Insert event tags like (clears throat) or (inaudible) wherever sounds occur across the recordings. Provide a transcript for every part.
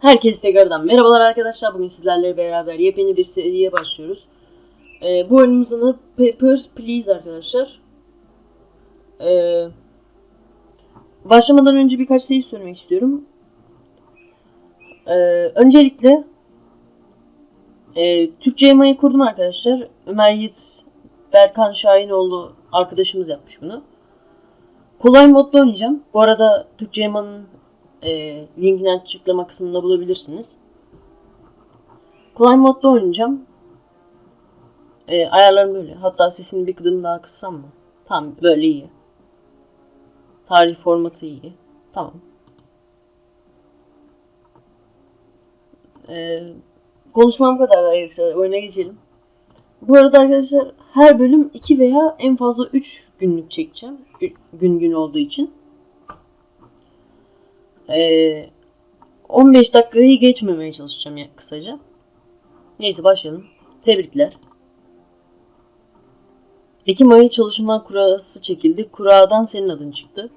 Herkese tekrardan merhabalar arkadaşlar. Bugün sizlerle beraber yepyeni bir seriye başlıyoruz. Ee, bu oyunumuzun adı Papers, Please arkadaşlar. Ee, başlamadan önce birkaç şey söylemek istiyorum. Ee, öncelikle e, Türkçe yamayı kurdum arkadaşlar. Ömer Yiğit, Berkan Şahinoğlu arkadaşımız yapmış bunu. Kolay modda oynayacağım. Bu arada Türkçe yamanın e, linkini açıklama kısmında bulabilirsiniz. Kolay modda oynayacağım. E, ayarlarım böyle. Hatta sesini bir kıdım daha kıssam mı? Tamam böyle iyi. Tarih formatı iyi. Tamam. E, konuşmam kadar arkadaşlar. Oyuna geçelim. Bu arada arkadaşlar her bölüm 2 veya en fazla 3 günlük çekeceğim. Ü- Gün gün olduğu için. Ee, 15 dakikayı geçmemeye çalışacağım ya kısaca. Neyse başlayalım. Tebrikler. Ekim ayı çalışma kurası çekildi. Kuradan senin adın çıktı.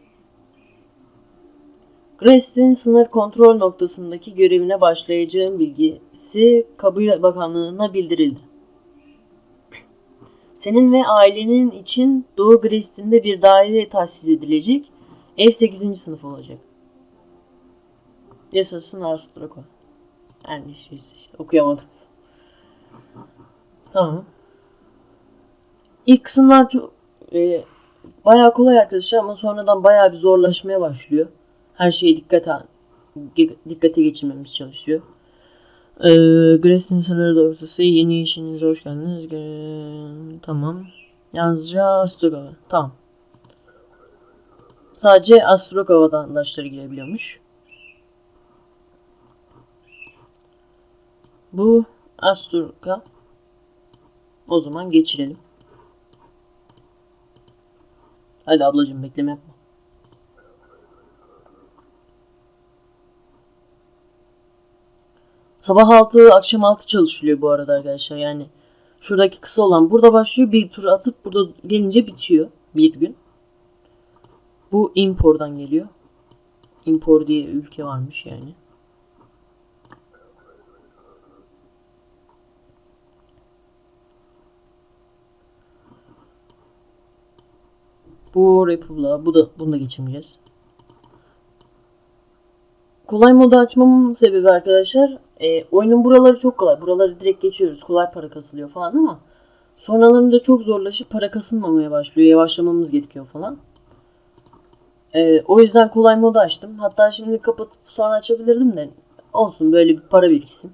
Grace'in sınır kontrol noktasındaki görevine başlayacağın bilgisi Kabul Bakanlığı'na bildirildi. Senin ve ailenin için Doğu Grest'inde bir daire tahsis edilecek. Ev 8. sınıf olacak. Yaşasın Astroko. Yani şey işte okuyamadım. Tamam. İlk kısımlar çok e, bayağı kolay arkadaşlar ama sonradan bayağı bir zorlaşmaya başlıyor. Her şeye dikkate dikkate geçirmemiz çalışıyor. Ee, Gres'in sınırı doğrusu yeni işinize hoş geldiniz. Gre- Tamam. Yalnızca Astrokova. Tamam. Sadece Astrokova vatandaşları girebiliyormuş. Bu Asturka. O zaman geçirelim. Hadi ablacığım bekleme yapma. Sabah 6, akşam 6 çalışılıyor bu arada arkadaşlar. Yani şuradaki kısa olan burada başlıyor. Bir tur atıp burada gelince bitiyor. Bir gün. Bu Impor'dan geliyor. Impor diye ülke varmış yani. Bu Republic, bu da bunu da geçemeyeceğiz. Kolay modu açmamın sebebi arkadaşlar, e, oyunun buraları çok kolay. Buraları direkt geçiyoruz. Kolay para kasılıyor falan ama sonralarında çok zorlaşıp para kasılmamaya başlıyor. Yavaşlamamız gerekiyor falan. E, o yüzden kolay modu açtım. Hatta şimdi kapatıp sonra açabilirdim de olsun böyle bir para biriksin.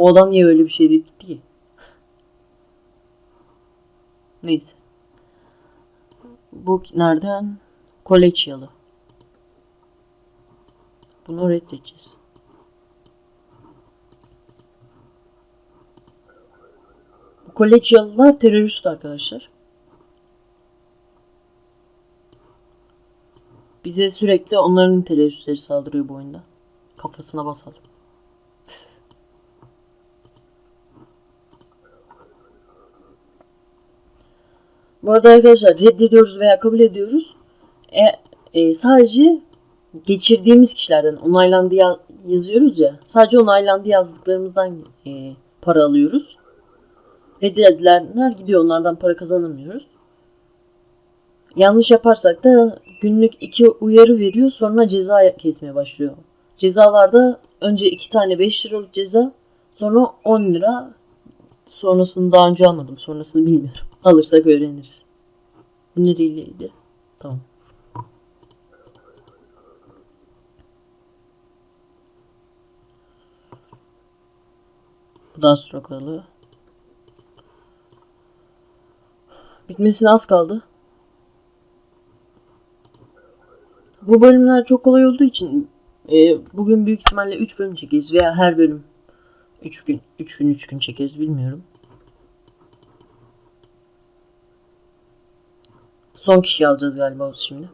O adam niye öyle bir şey deyip gitti ki? Neyse. Bu nereden? Koleçyalı. Bunu reddedeceğiz. Bu Koleçyalılar terörist arkadaşlar. Bize sürekli onların teröristleri saldırıyor bu oyunda. Kafasına basalım. (laughs) Bu arada arkadaşlar reddediyoruz veya kabul ediyoruz. E, e, sadece geçirdiğimiz kişilerden onaylandı ya- yazıyoruz ya. Sadece onaylandı yazdıklarımızdan e, para alıyoruz. Reddedilenler gidiyor onlardan para kazanamıyoruz. Yanlış yaparsak da günlük iki uyarı veriyor sonra ceza kesmeye başlıyor. Cezalarda önce iki tane 5 liralık ceza sonra 10 lira sonrasını daha önce almadım sonrasını bilmiyorum. Alırsak öğreniriz. Bu nereyleydi? Tamam. Bu da Astrokalı. Bitmesine az kaldı. Bu bölümler çok kolay olduğu için e, bugün büyük ihtimalle 3 bölüm çekeriz veya her bölüm 3 gün 3 gün 3 gün çekeriz bilmiyorum. Son kişiyi alacağız galiba şimdi.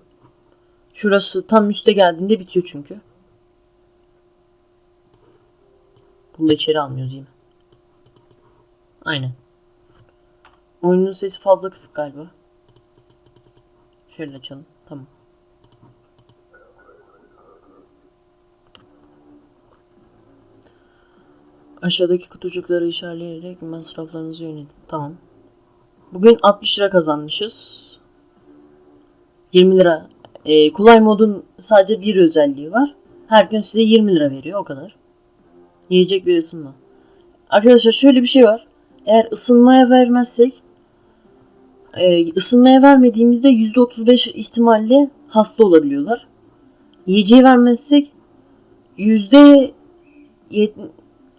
Şurası tam üste geldiğinde bitiyor çünkü. Bunu da içeri almıyoruz yine. Aynen. Oyunun sesi fazla kısık galiba. Şöyle açalım. Tamam. Aşağıdaki kutucukları işaretleyerek masraflarınızı yönetin. Tamam. Bugün 60 lira kazanmışız. 20 lira. Ee, kolay modun sadece bir özelliği var. Her gün size 20 lira veriyor o kadar. Yiyecek bir ısınma. Arkadaşlar şöyle bir şey var. Eğer ısınmaya vermezsek e, ısınmaya vermediğimizde %35 ihtimalle hasta olabiliyorlar. Yiyeceği vermezsek yüzde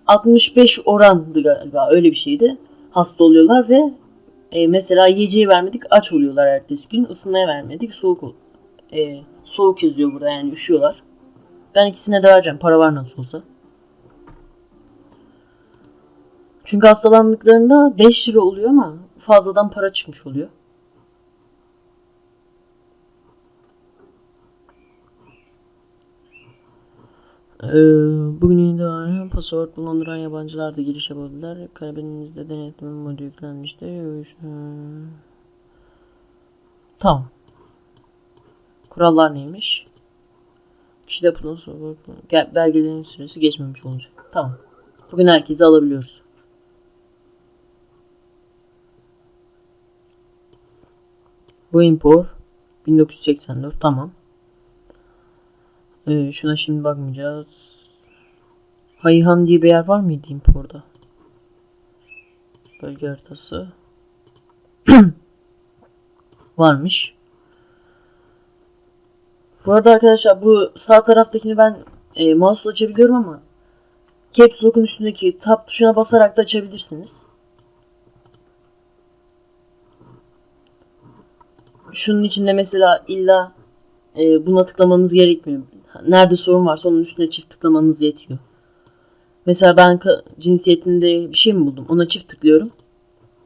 65 orandı galiba öyle bir şeydi. Hasta oluyorlar ve e, mesela yiyeceği vermedik aç oluyorlar ertesi gün. Isınmaya vermedik soğuk. E, soğuk yazıyor burada yani üşüyorlar. Ben ikisine de vereceğim para var nasıl olsa. Çünkü hastalandıklarında 5 lira oluyor ama fazladan para çıkmış oluyor. Bugün itibaren pasaport bulunduran yabancılar da giriş yapabilirler. Karabininizde denetleme modu yüklenmiştir. Ee, Tamam. Kurallar neymiş? Kişide pasaport Gel- belgelerin süresi geçmemiş olacak. Tamam. Bugün herkesi alabiliyoruz. Bu impor 1984 tamam. Ee, şuna şimdi bakmayacağız. Hayhan diye bir yer var mıydı imporda? Bölge haritası. (clears throat) Varmış. Bu arada arkadaşlar bu sağ taraftakini ben e, mouse'la açabiliyorum ama Caps Lock'un üstündeki tab tuşuna basarak da açabilirsiniz. Şunun içinde mesela illa e, buna tıklamanız gerekmiyor. Nerede sorun varsa onun üstüne çift tıklamanız yetiyor. Mesela ben cinsiyetinde bir şey mi buldum? Ona çift tıklıyorum.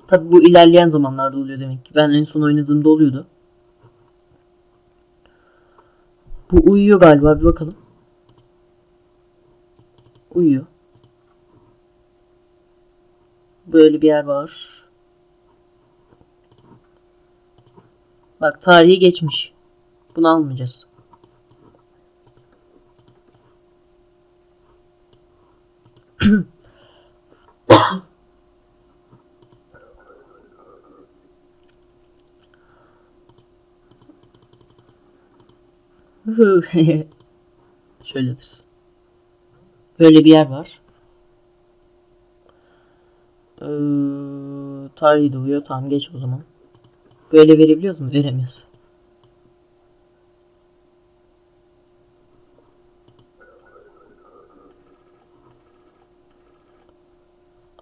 Tabi bu ilerleyen zamanlarda oluyor demek ki. Ben en son oynadığımda oluyordu. Bu uyuyor galiba bir bakalım. Uyuyor. Böyle bir yer var. Bak tarihi geçmiş. Bunu almayacağız. (laughs) Şöyledir. Böyle bir yer var. Ee, tarihi de uyuyor. Tamam geç o zaman. Böyle verebiliyoruz mu? Veremiyoruz.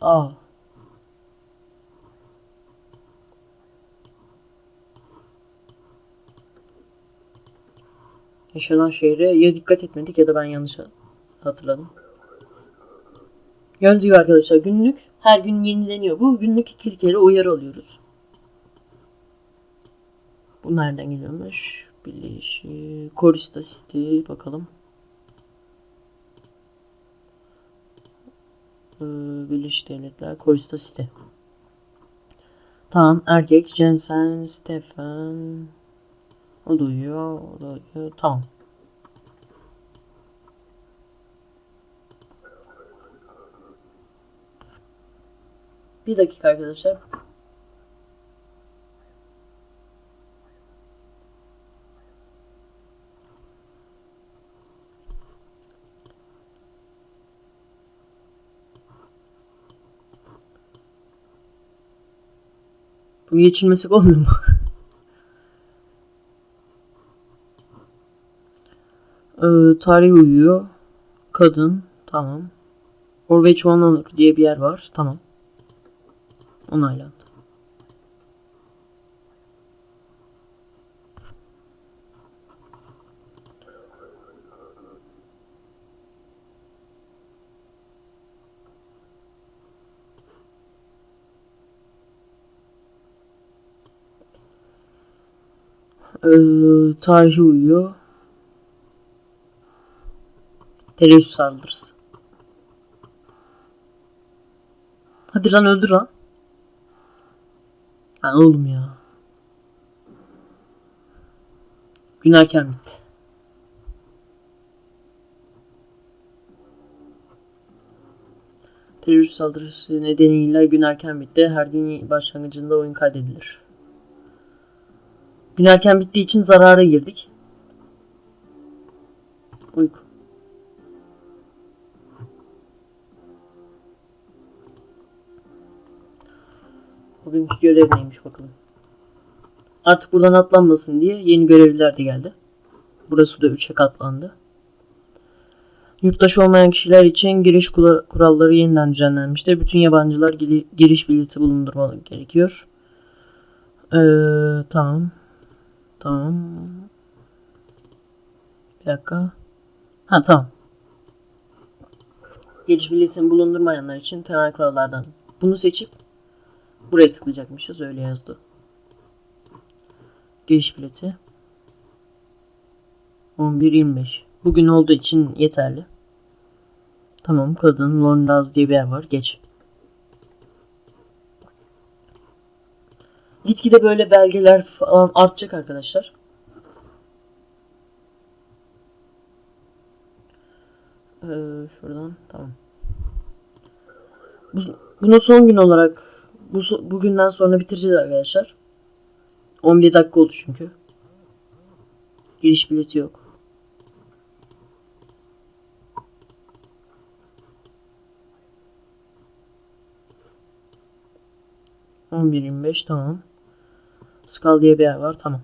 Aa. Yaşanan şehre ya dikkat etmedik ya da ben yanlış hatırladım. Gördüğünüz gibi arkadaşlar günlük her gün yenileniyor bu. Günlük iki kere uyarı alıyoruz. Bu nereden geliyormuş? Birleşik Korista City bakalım. Birleşik Devletler Korista City. Tamam erkek Jensen Stefan o da uyuyor, o da uyuyor. Tamam. Bir dakika arkadaşlar. Bu geçilmesek olmuyor mu? (laughs) Ee, tarih uyuyor. Kadın. Tamam. Orveç Onlanır diye bir yer var. Tamam. Onaylandı. Ee, tarihi uyuyor. Terörist saldırısı. Hadi lan öldür lan. Lan oğlum ya. Gün erken bitti. Terörist saldırısı nedeniyle gün erken bitti. Her gün başlangıcında oyun kaydedilir. Gün erken bittiği için zarara girdik. Uyku. Bugünkü görev neymiş bakalım. Artık buradan atlanmasın diye yeni görevliler de geldi. Burası da 3'e katlandı. Yurttaş olmayan kişiler için giriş kuralları yeniden düzenlenmiştir. Bütün yabancılar giriş bileti bulundurmalı gerekiyor. Ee, tamam. Tamam. Bir dakika. Ha tamam. Giriş biletini bulundurmayanlar için temel kurallardan bunu seçip buraya tıklayacakmışız. Öyle yazdı. Giriş bileti. 11.25. Bugün olduğu için yeterli. Tamam kadın Londaz diye bir yer var. Geç. Gitgide böyle belgeler falan artacak arkadaşlar. Ee, şuradan tamam. Bu, bunu son gün olarak bu bugünden sonra bitireceğiz arkadaşlar. 11 dakika oldu çünkü. Giriş bileti yok. On bir yirmi beş tamam. Skal diye bir yer var tamam.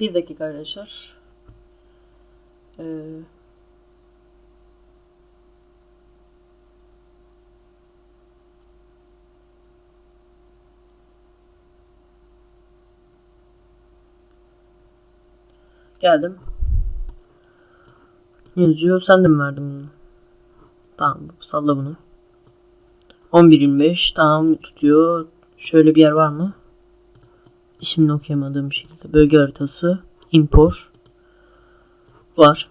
Bir dakika arkadaşlar. Ee, geldim. Yazıyor. Sen de mi verdin bunu? Tamam. Salla bunu. 11.25 tamam tutuyor. Şöyle bir yer var mı? İsmini okuyamadığım şekilde. Bölge haritası. Impor. Var.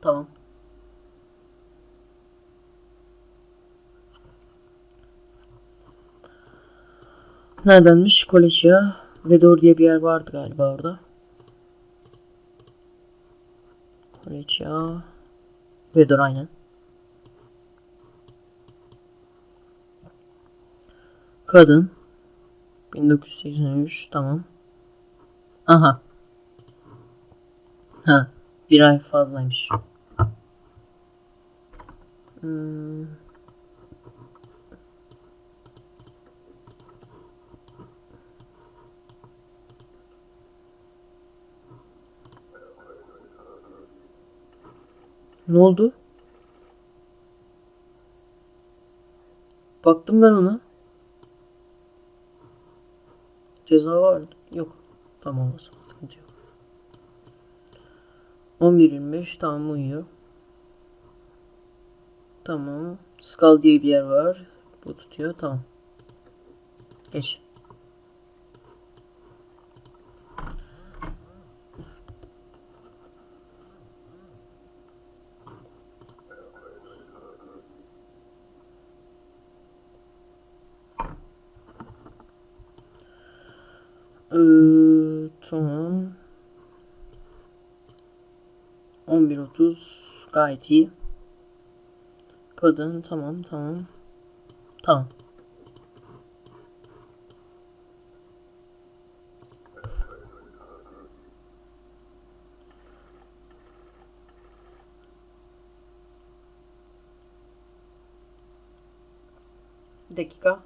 Tamam. Neredenmiş? Koleşya. Vedor diye bir yer vardı galiba orada. Koleşya. Vedor aynen. Kadın. 1983 tamam. Aha. Ha. Bir ay fazlaymış. Hmm. Ne oldu? Baktım ben ona. Ceza var mı? Yok. Tamam o zaman sıkıntı yok. 11.25 tamam uyuyor. Tamam. Skal diye bir yer var. Bu tutuyor. Tamam. Geç. Ee, tamam. 11.30 gayet iyi. Kadın tamam tamam. Tamam. Bir dakika.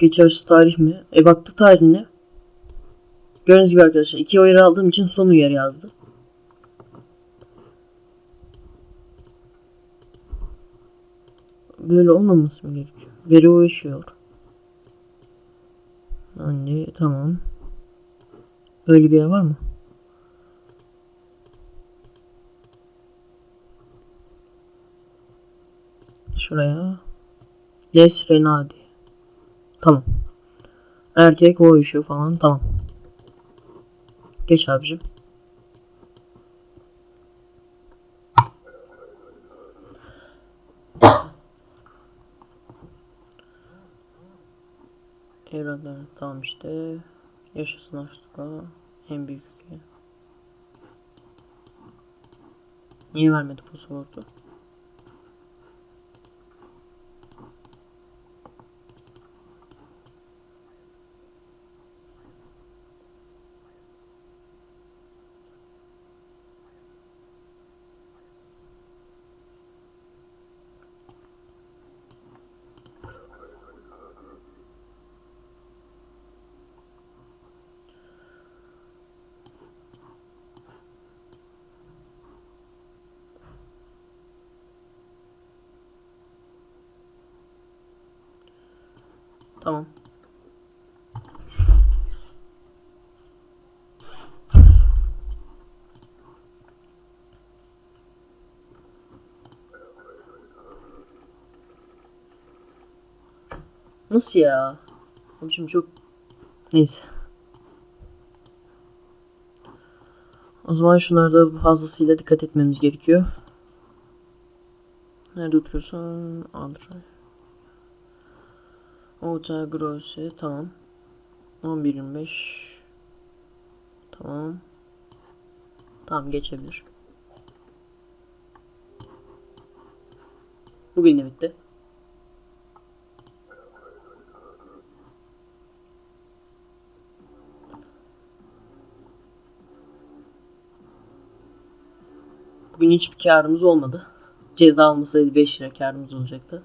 Geçersiz tarih mi? E baktık tarihine. Gördüğünüz gibi arkadaşlar iki uyarı aldığım için son uyarı yazdı. Böyle olmaması mı gerekiyor? Veri uyuşuyor. Anne tamam. Öyle bir yer var mı? Şuraya. Les Renadi. Tamam. Erkek o işi falan tamam. Geç abicim. Evlatlar tamam işte. Yaşasın Afrika. En büyük ülke. Niye vermedi pasaportu? Tamam. Nasıl ya? Abicim çok... Neyse. O zaman şunlarda fazlasıyla dikkat etmemiz gerekiyor. Nerede oturuyorsun? Android. Otel Grosse tamam. 11.25 Tamam. Tamam geçebilir. Bugün de bitti. Bugün hiçbir karımız olmadı. Ceza olmasaydı 5 lira karımız olacaktı.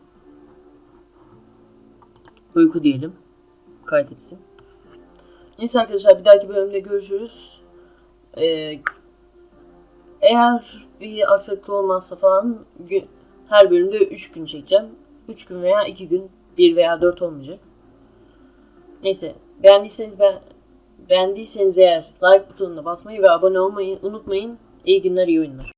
Uyku diyelim. Kaydetsin. Neyse arkadaşlar bir dahaki bölümde görüşürüz. Ee, eğer bir aksaklık olmazsa falan her bölümde 3 gün çekeceğim. 3 gün veya 2 gün 1 veya 4 olmayacak. Neyse beğendiyseniz ben beğendiyseniz eğer like butonuna basmayı ve abone olmayı unutmayın. İyi günler iyi oyunlar.